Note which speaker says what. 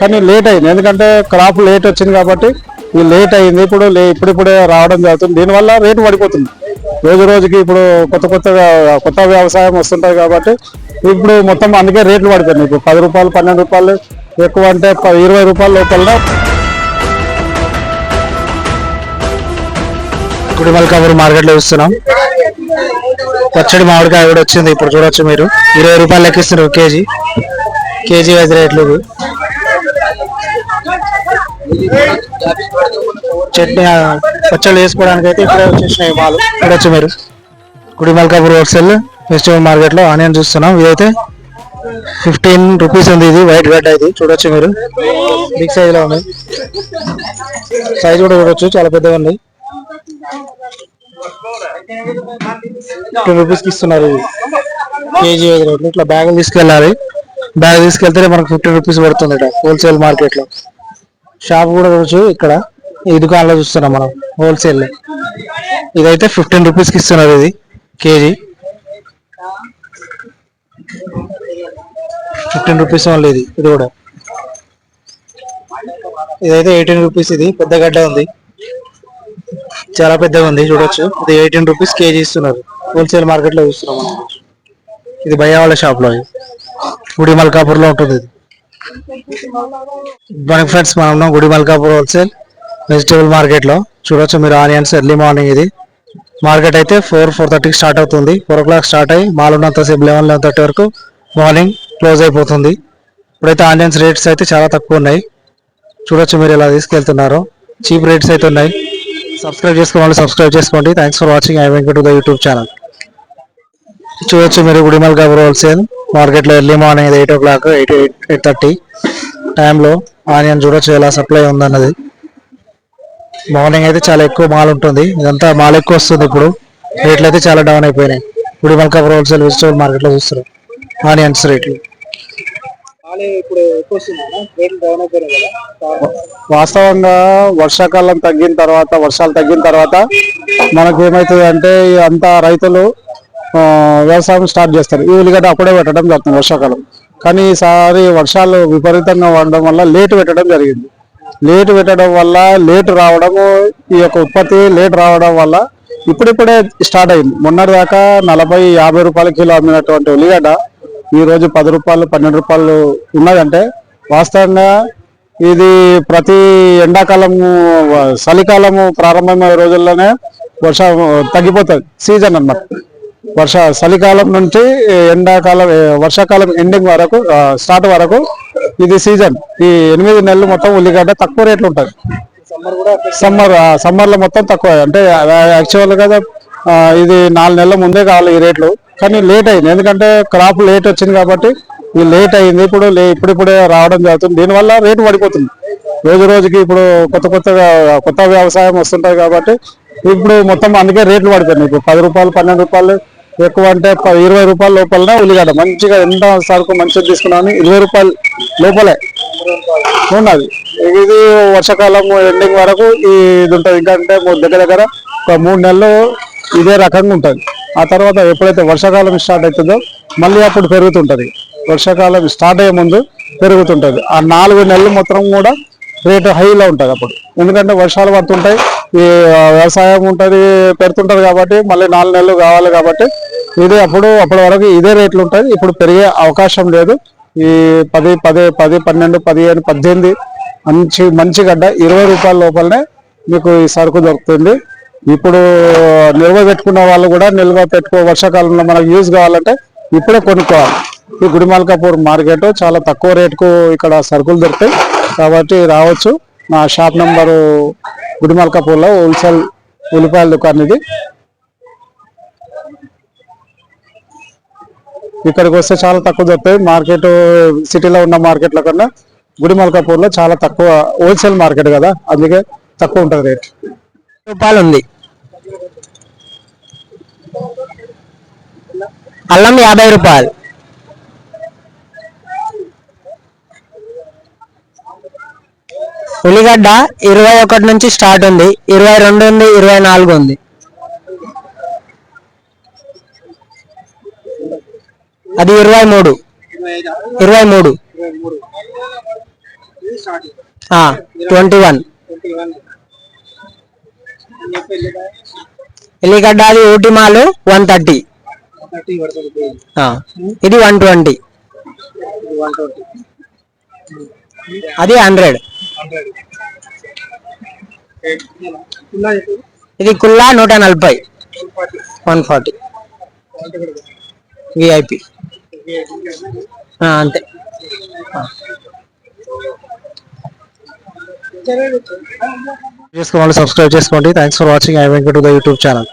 Speaker 1: కానీ లేట్ అయింది. ఎందుకంటే క్రాప్ లేట్ వచ్చింది కాబట్టి ఇది లేట్ అయింది. ఇప్పుడు లే- ఇప్పుడిప్పుడే రావడం జరుగుతుంది. దీనివల్ల రేటు పడిపోతుంది. రోజు రోజుకి ఇప్పుడు కొత్త కొత్తగా కొత్త వ్యవసాయం వస్తుంటాయి కాబట్టి ఇప్పుడు మొత్తం అందుకే రేట్లు పడిపోయినాయి. ఇప్పుడు పది రూపాయలు పన్నెండు రూపాయలు ఎక్కువ అంటే ఇరవై రూపాయల లోపల
Speaker 2: కుడిమల్కాపూర్ మార్కెట్లో చూస్తున్నాం. పచ్చడి మామిడికాయ కూడా వచ్చింది. ఇప్పుడు చూడొచ్చు మీరు. ఇరవై రూపాయలు లెక్కిస్తున్నారు కేజీ. కేజీ వైజ్ రేట్లు. చట్నీ పచ్చళ్ళు వేసుకోవడానికి అయితే ఇక్కడే వచ్చేసినాయి మాలు చూడొచ్చు మీరు. కుడిమల్కాపూర్ హోల్సేల్ వెజిటేబుల్ మార్కెట్లో ఆనియన్ చూస్తున్నాం. ఇదైతే ఫిఫ్టీన్ రూపీస్ ఉంది ఇది వైట్ గడ్డ ఇది. చూడొచ్చు మీరు. బిగ్ సైజ్లో ఉంది. సైజ్ కూడా చూడొచ్చు చాలా పెద్దగా ఉంది. ఫిఫ్టీన్ రూపీస్కి ఇస్తున్నారు ఇది. కేజీ ఐదు రేట్లు ఇట్లా బ్యాగ్ తీసుకెళ్ళాలి. బ్యాగ్ తీసుకెళ్తే మనకు ఫిఫ్టీన్ రూపీస్ పడుతుంది ఇక్కడ హోల్సేల్ మార్కెట్లో షాప్ కూడా చూడొచ్చు. ఇక్కడ ఈ దుకాణంలో చూస్తున్నాం మనం హోల్సేల్ ఇదైతే ఫిఫ్టీన్ రూపీస్కి ఇస్తున్నారు ఇది కేజీ. ఫిఫ్టీన్ రూపీస్ ఓన్లీ ఇది ఇది కూడా. ఇదైతే ఎయిటీన్ రూపీస్ ఇది పెద్ద గడ్డ ఉంది. చాలా పెద్దగా ఉంది చూడొచ్చు. ఇది ఎయిటీన్ రూపీస్ కేజీ ఇస్తున్నారు. హోల్సేల్ మార్కెట్లో చూస్తున్నాం ఇది భయ్యా వాళ్ళ షాప్లో ఇది. గుడి మల్కాపూర్లో ఉంటుంది ఇది. మనకి ఫ్రెండ్స్ మనం ఉన్నాం గుడి మల్కాపూర్ హోల్సేల్ వెజిటేబుల్ మార్కెట్లో చూడొచ్చు మీరు ఆనియన్స్ ఎర్లీ మార్నింగ్ ఇది. మార్కెట్ అయితే ఫోర్ ఫోర్ థర్టీకి స్టార్ట్ అవుతుంది. ఫోర్ ఓ క్లాక్ స్టార్ట్ అయ్యి మాల్ ఉన్నంత సేపు లెవెన్ లెవెన్ థర్టీ వరకు మార్నింగ్ క్లోజ్ అయిపోతుంది. ఇప్పుడైతే ఆనియన్స్ రేట్స్ అయితే చాలా తక్కువ ఉన్నాయి. చూడొచ్చు మీరు ఎలా తీసుకెళ్తున్నారు. చీప్ రేట్స్ అయితే ఉన్నాయి. సబ్స్క్రైబ్ చేసుకోవాలి సబ్స్క్రైబ్ చేసుకోండి. Thanks for watching I Venkat the YouTube channel చూడొచ్చు మీరు గుడిమల్ హోల్సేల్ మార్కెట్లో early morning eight o'clock eight eight thirty టైంలో ఆనియన్ చూడొచ్చు ఎలా సప్లై ఉందన్నది. మార్నింగ్ అయితే చాలా ఎక్కువ మాల్ ఉంటుంది. ఇదంతా మాల్ ఎక్కువ వస్తుంది ఇప్పుడు. రేట్లు అయితే చాలా డౌన్ అయిపోయినాయి. గుడిమల్ హోల్సేల్ వెజిటబుల్ మార్కెట్లో చూస్తారు ఆనియన్స్ రేట్లు.
Speaker 1: వాస్తవంగా వర్షాకాలం తగ్గిన తర్వాత వర్షాలు తగ్గిన తర్వాత మనకు ఏమవుతుంది అంటే అంతా రైతులు వ్యవసాయం స్టార్ట్ చేస్తారు. ఈ ఉల్లిగడ్డ అప్పుడే పెట్టడం జరుగుతుంది వర్షాకాలం. కానీ ఈసారి వర్షాలు విపరీతంగా ఉండడం వల్ల లేట్ పెట్టడం జరిగింది. లేట్ పెట్టడం వల్ల లేట్ రావడము ఈ యొక్క ఉత్పత్తి లేట్ రావడం వల్ల ఇప్పుడిప్పుడే స్టార్ట్ అయింది. మొన్నటి దాకా నలభై యాభై రూపాయల కిలో అమ్మినటువంటి ఉల్లిగడ్డ ఈరోజు పది రూపాయలు పన్నెండు రూపాయలు ఉన్నదంటే వాస్తవంగా ఇది ప్రతి ఎండాకాలము చలికాలము ప్రారంభమయ్యే రోజుల్లోనే వర్షం తగ్గిపోతుంది. సీజన్ అన్నమాట. వర్ష చలికాలం నుంచి ఎండాకాలం వర్షాకాలం ఎండింగ్ వరకు స్టార్ట్ వరకు ఇది సీజన్. ఈ ఎనిమిది నెలలు మొత్తం ఉల్లిగడ్డ తక్కువ రేట్లు ఉంటుంది సమ్మర్ సమ్మర్లో మొత్తం తక్కువ. అంటే యాక్చువల్గా ఇది నాలుగు నెలల ముందే కావాలి ఈ రేట్లు. కానీ లేట్ అయింది. ఎందుకంటే క్రాప్ లేట్ వచ్చింది కాబట్టి ఇది లేట్ అయింది. ఇప్పుడు ఇప్పుడిప్పుడే రావడం జరుగుతుంది. దీనివల్ల రేటు పడిపోతుంది. రోజు రోజుకి ఇప్పుడు కొత్త కొత్తగా కొత్త వ్యవసాయం వస్తుంటాయి కాబట్టి ఇప్పుడు మొత్తం అందుకే రేట్లు పడిపోయినాయి. ఇప్పుడు పది రూపాయలు పన్నెండు రూపాయలు ఎక్కువ అంటే ప- ఇరవై రూపాయల లోపలనే ఉల్లిగడ్డ. మంచిగా ఎంత సరుకు మంచిగా తీసుకున్నాను. ఇరవై రూపాయలు లోపలే. ఉన్నది. ఇది వర్షాకాలం ఎండింగ్ వరకు ఇది ఉంటుంది. ఇంకా అంటే దగ్గర దగ్గర ఒక మూడు నెలలు ఇదే రకంగా ఉంటుంది. ఆ తర్వాత ఎప్పుడైతే వర్షాకాలం స్టార్ట్ అవుతుందో మళ్ళీ అప్పుడు పెరుగుతుంటది. వర్షాకాలం స్టార్ట్ అయ్యే ముందు పెరుగుతుంటుంది. ఆ నాలుగు నెలలు మొత్తం కూడా రేటు హైలో ఉంటుంది అప్పుడు. ఎందుకంటే వర్షాలు పడుతుంటాయి. ఈ వ్యవసాయం ఉంటుంది పెడుతుంటారు కాబట్టి మళ్ళీ నాలుగు నెలలు కావాలి కాబట్టి ఇది అప్పుడు అప్పటి వరకు ఇదే రేట్లు ఉంటుంది ఇప్పుడు పెరిగే అవకాశం లేదు. ఈ పది పది పది పన్నెండు పదిహేను పద్దెనిమిది మంచి మంచి గడ్డ ఇరవై రూపాయల లోపలనే మీకు ఈ సరుకు దొరుకుతుంది. ఇప్పుడు నిల్వ పెట్టుకున్న వాళ్ళు కూడా నిల్వ పెట్టుకో వర్షాకాలంలో మనకు యూజ్ కావాలంటే ఇప్పుడే కొనుక్కోవాలి. ఈ గుడిమాల్కాపూర్ మార్కెట్ చాలా తక్కువ రేటుకు ఇక్కడ సరుకులు దొరుకుతాయి. కాబట్టి రావచ్చు. నా షాప్ నెంబరు గుడిమల్కాపూర్లో హోల్సేల్ ఉల్లిపాయల దుకాణం ఇది. ఇక్కడికి వస్తే చాలా తక్కువ దొరుకుతాయి. మార్కెట్ సిటీలో ఉన్న మార్కెట్ల కన్నా గుడిమల్కాపూర్లో చాలా తక్కువ హోల్సేల్ మార్కెట్ కదా. అందుకే తక్కువ ఉంటుంది రేట్.
Speaker 2: రూపాయలు ఉంది. అల్లం యాభై రూపాయలు. ఉల్లిగడ్డ ఇరవై ఒకటి నుంచి స్టార్ట్ ఉంది. ఇరవై రెండు ఉంది ఇరవై నాలుగు ఉంది. అది ఇరవై మూడు. ఇరవై మూడు.
Speaker 3: Twenty one. ఎల్లిగడ్డ అది ఊటి మాలు వన్ థర్టీ. ఇది వన్ ట్వంటీ. అది హండ్రెడ్. ఇది కుల్లా నూట నలభై. One forty. విఐపి అంతే.
Speaker 2: చేసుకోవాలి సబ్స్క్రైబ్ చేసుకోండి. Thanks for watching I Venkat the YouTube channel